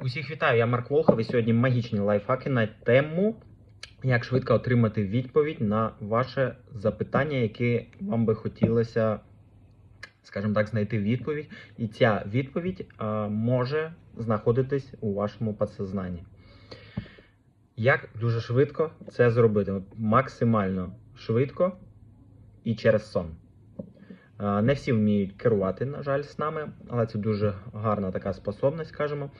Усіх вітаю, я Марк Волхов і сьогодні магічні лайфхаки на тему, як швидко отримати відповідь на ваше запитання, яке вам би хотілося, скажімо так, знайти відповідь. І ця відповідь а, може знаходитись у вашому підсознанні. Як дуже швидко це зробити? Максимально швидко і через сон. Не всі вміють керувати, на жаль, з нами, але це дуже гарна така способність, скажімо.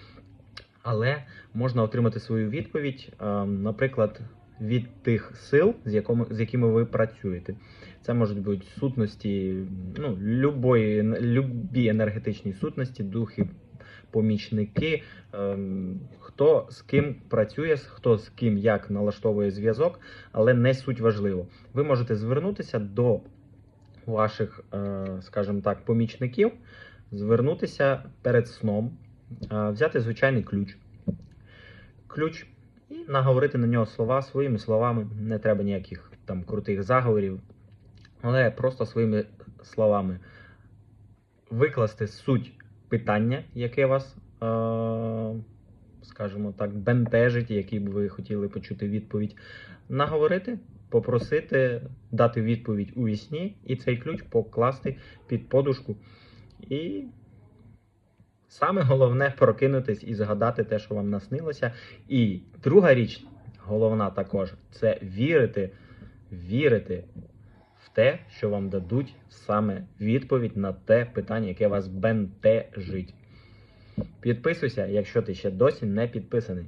Але можна отримати свою відповідь, е, наприклад, від тих сил, з, якому, з якими ви працюєте. Це можуть бути сутності, ну, любої, любі енергетичні сутності, духи, помічники, ем, хто з ким працює, хто з ким як налаштовує зв'язок, але не суть важливо. Ви можете звернутися до ваших, е, скажімо так, помічників, звернутися перед сном, взяти звичайний ключ. Ключ і наговорити на нього слова своїми словами. Не треба ніяких там крутих заговорів, але просто своїми словами викласти суть питання, яке вас, скажімо так, бентежить, який б ви хотіли почути відповідь, наговорити, попросити дати відповідь у вісні і цей ключ покласти під подушку. І саме головне прокинутись і згадати те, що вам наснилося. І друга річ, головна також, це вірити, вірити в те, що вам дадуть саме відповідь на те питання, яке вас бентежить. Підписуйся, якщо ти ще досі не підписаний.